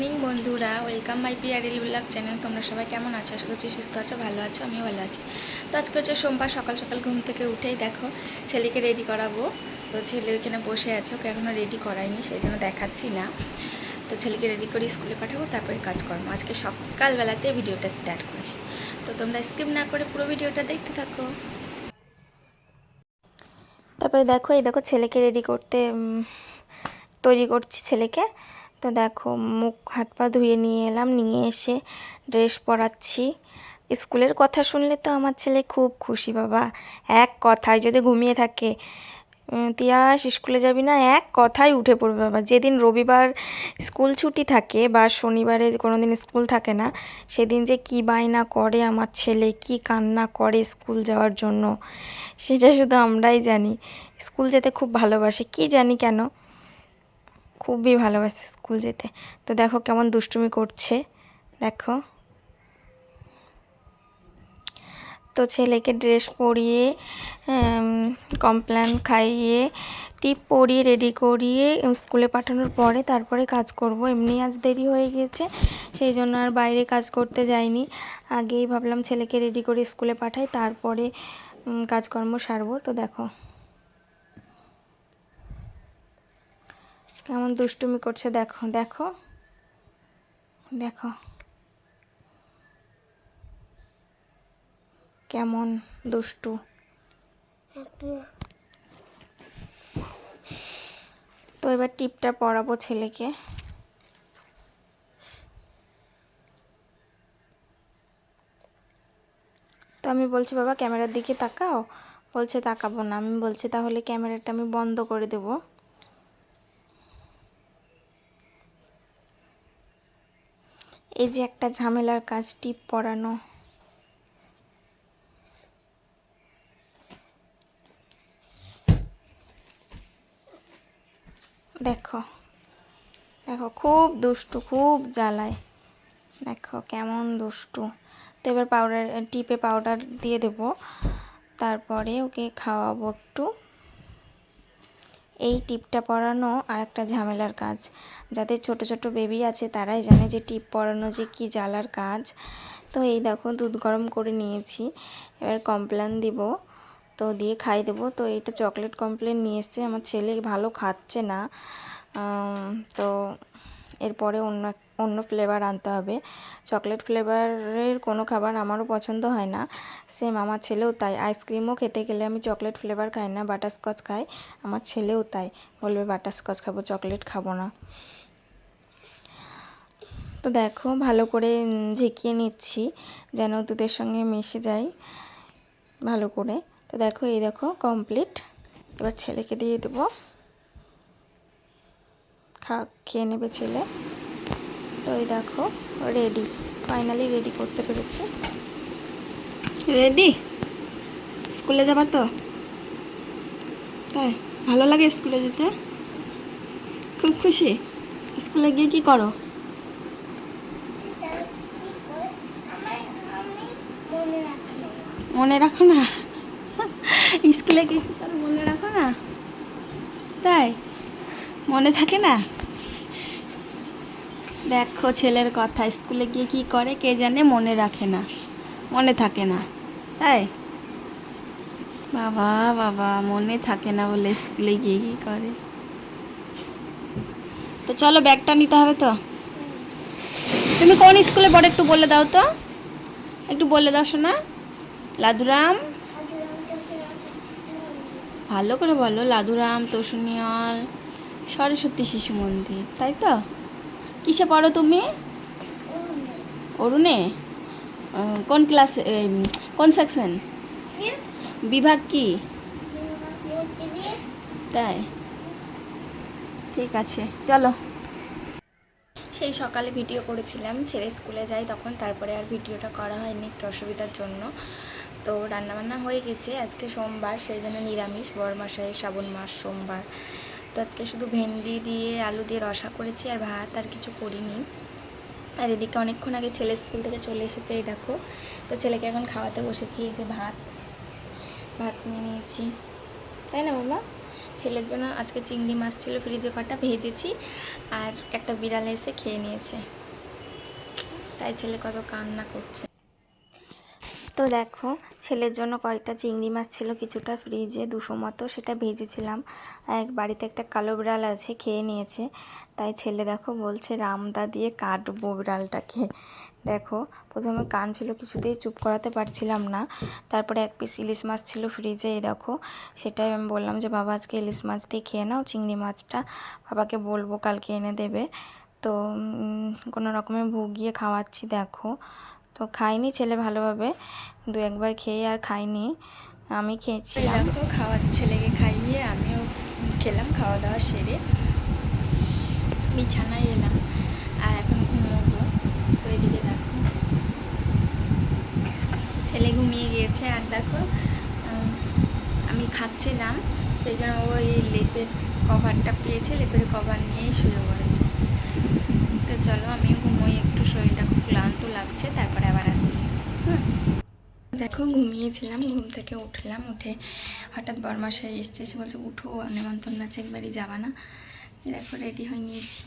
Morning বন্ধুরা। Welcome my পিয়ারিল blog channel তোমরা সবাই কেমন আছো? আশা করছি সুস্থ আছো, ভালো আছো, আমিও ভালো আছি। তো আজকে হচ্ছে সোমবার, সকাল সকাল ঘুম থেকে উঠেই দেখো, ছেলেকে রেডি করাবো। তো ছেলে ওইখানে বসে আছে, ওকে এখনও রেডি করাইনি সেই জন্য দেখাচ্ছি না। তো ছেলেকে রেডি করে স্কুলে পাঠাবো, তারপরে কাজকর্ম। আজকে সকালবেলাতে ভিডিওটা স্টার্ট করেছি। তো তোমরা স্কিপ না করে পুরো ভিডিওটা দেখতে থাকো। তারপরে দেখো, এই দেখো ছেলেকে রেডি করতে তৈরি করছি ছেলেকে। তো দেখো মুখ, হাত পা ধুয়ে নিয়ে এলাম, নিয়ে এসে ড্রেস পরাচ্ছি। স্কুলের কথা শুনলে তো আমার ছেলে খুব খুশি, বাবা। এক কথায় যদি ঘুমিয়ে থাকে তিয়াস স্কুলে যাবি না? এক কথায় উঠে পড়বে, বাবা। যেদিন রবিবার স্কুল ছুটি থাকে বা শনিবারে কোনো দিন স্কুল থাকে না, সেদিন যে কী বায়না করে আমার ছেলে, কি কান্না করে স্কুল যাওয়ার জন্য, সেটা শুধু আমরাই জানি। স্কুল যেতে খুব ভালোবাসে, কি জানি কেন? খুবই ভালোবাসে স্কুল যেতে। তো দেখো কেমন দুষ্টুমি করছে। দেখো। তো ছেলেকে ড্রেস পরিয়ে কমপ্ল্যান খাইয়ে, টিপ পরিয়ে, রেডি করিয়ে স্কুলে পাঠানোর পরে তারপরে কাজ করব। এমনি আজ দেরি হয়ে গেছে, সেই জন্য আর বাইরে কাজ করতে যাইনি। আগেই ভাবলাম ছেলেকে রেডি করে স্কুলে পাঠাই, তারপরে কাজকর্ম সারবো। তো দেখো। কেমন দুষ্টুমি করছে দেখো দেখো। দেখো। কেমন দুষ্টু। তো এবার টিপটা পরাবো ছেলেকে। তো আমি বলছি, বাবা, ক্যামেরার দিকে তাকাও। বলছে, তাকাবো না। আমি বলছি, তাহলে ক্যামেরাটা আমি বন্ধ করে দেবো। এই যে একটা ঝামেলার কাজ টিপ পরানো দেখো দেখো, খুব দুষ্টু, খুব জ্বালায়। দেখো, কেমন দুষ্টু। তো এবার পাউডার টিপে পাউডার দিয়ে দেব। তারপরে ওকে খাওয়াবো একটু। এই টিপটা পরানো আর একটা ঝামেলার কাজ। যাদের ছোট ছোট বেবি আছে, তারাই জানে যে টিপ পরানো যে কি জ্বালার কাজ। তো এই দেখো, দুধ গরম করে নিয়েছি। এবার কমপ্লেন দিব। তো দিয়ে খাই দেবো। তো এটা চকলেট কমপ্লেন নিয়ে এসছে। আমার ছেলে ভালো খাচ্ছে না। তো এরপরে অন্য অন্য ফ্লেভার আনতে হবে। চকলেট ফ্লেভারের কোনো খাবার আমারও পছন্দ হয় না। সেম আমার ছেলেও তাই। আইসক্রিমও খেতে গেলে আমি চকলেট ফ্লেভার খাই না বাটারস্কচ খাই। আমার ছেলেও তাই। বলবে বাটারস্কচ খাব চকলেট খাব না। তো দেখো, ভালো করে ঝেঁকিয়ে নিচ্ছি যেন দুধের সঙ্গে মিশে যায়। ভালো করে। তো দেখো, এই দেখো কমপ্লিট এবার ছেলেকে দিয়ে দেবো। খা খেয়ে নেবে ছেলে। তো এই দেখো রেডি ফাইনালি রেডি করতে পেরেছি। রেডি স্কুলে যাবা তো? তাই, ভালো লাগে স্কুলে যেতে? খুব খুশি? স্কুলে গিয়ে কি করো? মনে রাখো না। স্কুলে গিয়ে কি করো, মনে রাখো না? তাই, মনে থাকে না? দেখো ছেলের কথা, স্কুলে গিয়ে কি করে কে জানে মনে রাখে না, মনে থাকে না, তাই? বাবা বাবা, মনে থাকে না বলে স্কুলে গিয়ে কি করে? তো চলো ব্যাগটা নিতে হবে তো? তুমি কোন স্কুলে পড়ো একটু বলে দাও তো। একটু বলে দাও শোনা লাদুরাম। ভালো করে বলো, লাদুরাম, তোষণিয়াল, সরস্বতী শিশু মন্দির, তাই তো? কিসে পড়ো তুমি? অরুণে? কোন ক্লাস কোন সেকশন বিভাগ কি? তাই? ঠিক আছে, চলো। সেই সকালে ভিডিও করেছিলাম ছেড়ে স্কুলে যাই তখন তারপরে আর ভিডিওটা করা হয়নি একটু অসুবিধার জন্য। তো রান্নাবান্না হয়ে গেছে, আজকে সোমবার, সেই জন্য নিরামিষ বরমাসায় শ্রাবণ মাস, সোমবার। তো আজকে শুধু ভেন্ডি দিয়ে, আলু দিয়ে রসা করেছি আর ভাত, আর কিছু করিনি। আর এদিকে অনেকক্ষণ আগে ছেলে স্কুল থেকে চলে এসেছে, এই দেখো। তো ছেলেকে এখন খাওয়াতে বসেছি, এই যে ভাত। ভাত নিয়ে নিয়েছি। তাই না বাবা ছেলের জন্য আজকে চিংড়ি মাছ ছিল, ফ্রিজে কটা ভেজেছি, আর একটা বিড়াল এসে খেয়ে নিয়েছে। তাই ছেলে কত কান্না করছে। তো দেখো, ছেলের জন্য কয়েকটা চিংড়ি মাছ ছিল, কিছুটা ফ্রিজে দুশো মতো, সেটা ভেজেছিলাম। এক বাড়িতে একটা কালো বিড়াল আছে, খেয়ে নিয়েছে। তাই ছেলে দেখো বলছে, রামদা দিয়ে কাটবো বিড়ালটাকে। দেখো, প্রথমে কান ছিল কিছুতেই চুপ করাতে পারছিলাম না। তারপরে এক পিস ইলিশ মাছ ছিল ফ্রিজে এই দেখো, সেটাই আমি বললাম যে, বাবা, আজকে ইলিশ মাছ দিয়ে খেয়ে নাও, চিংড়ি মাছটা বাবাকে বলব, কালকে এনে দেবে। তো কোনো রকমে ভুগিয়ে খাওয়াচ্ছি, দেখো। তো খাইনি, ছেলে ভালোভাবে। দু একবার খেয়ে আর খাইনি। আমি খেয়েছিলাম। দেখো খাওয়ার ছেলেকে খাইয়ে আমিও খেলাম, খাওয়া দাওয়া সেরে বিছানায় এলাম আর এখন ঘুমোবো। তো এদিকে দেখো। ছেলে ঘুমিয়ে গিয়েছে আর দেখো আমি খাচ্ছিলাম, সেই জন্য ও এই লেপের কভারটা পেয়েছে, লেপের কভার নিয়েই শুয়ে পড়েছে তো চলো আমি ঘুমোই একটু শরীরটা খুব ক্লান্ত লাগছে তারপরে আবার আসছি হুম দেখো ঘুমিয়েছিলাম, ঘুম থেকে উঠলাম, উঠে হঠাৎ বরমাসে এসছে, সে বলছে, উঠো, নেমন্তন্ন আছে, একবারই যাবা না। দেখো রেডি হয়ে নিয়েছি।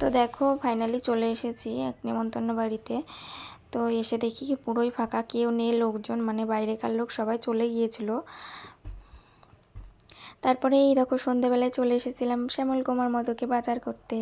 তো দেখো ফাইনালি চলে এসেছি এক নেমন্তন্ন বাড়িতে। তো এসে দেখি কি পুরোই ফাঁকা, কেউ নেই, লোকজন মানে বাইরেকার লোক সবাই চলে গিয়েছিল। তারপরে এই দেখো সন্ধেবেলায় চলে এসেছিলাম শ্যামল কুমার মদকে বাজার করতে।